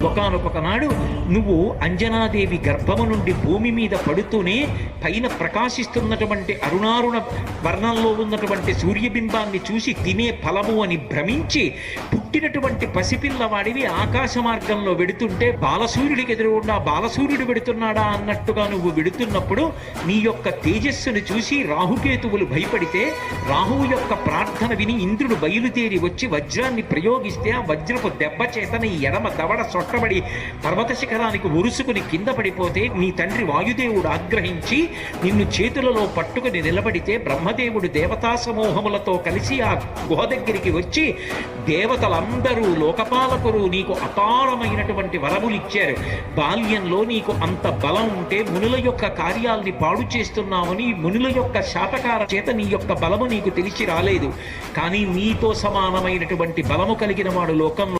ఒకనొకనాడు నువ్వు అంజనాదేవి గర్భము నుండి భూమి మీద పడుతూనే పైన ప్రకాశిస్తున్నటువంటి అరుణారుణ వర్ణంలో ఉన్నటువంటి సూర్యబింబాన్ని చూసి తినే ఫలము అని భ్రమించి పుట్టినటువంటి పసిపిల్లవాడివి ఆకాశ మార్గంలో వెడుతుంటే బాలసూర్యుడికి ఎదురుగుండా బాలసూర్యుడు వెడుతున్నాడా అన్నట్టుగా నువ్వు వెడుతున్నప్పుడు నీ యొక్క తేజస్సును చూసి రాహుకేతువులు భయపడితే రాహువు యొక్క ప్రార్థన విని ఇంద్రుడు బయలుదేరి వచ్చి వజ్రాన్ని ప్రయోగిస్తే ఆ వజ్రపు దెబ్బ చేత నీ ఎడమ దవడ సొట్టబడి పర్వత శిఖరానికి ఉరుసుకుని కింద పడిపోతే నీ తండ్రి వాయుదేవుడు ఆగ్రహించి నిన్ను చేతులలో పట్టుకుని నిలబడితే బ్రహ్మదేవుడు దేవతా సమూహములతో కలిసి ఆ గుహ దగ్గరికి వచ్చి దేవతల అందరూ లోకపాలకులు నీకు అపారమైనటువంటి వరములు ఇచ్చారు. బాల్యంలో నీకు అంత బలం ఉంటే మునుల యొక్క కార్యాల్ని పాడు చేస్తున్నావని మునుల యొక్క శాతకార చేత నీ యొక్క బలము నీకు తెలిసి రాలేదు. కానీ నీతో సమానమైనటువంటి బలము కలిగిన వాడు లోకంలో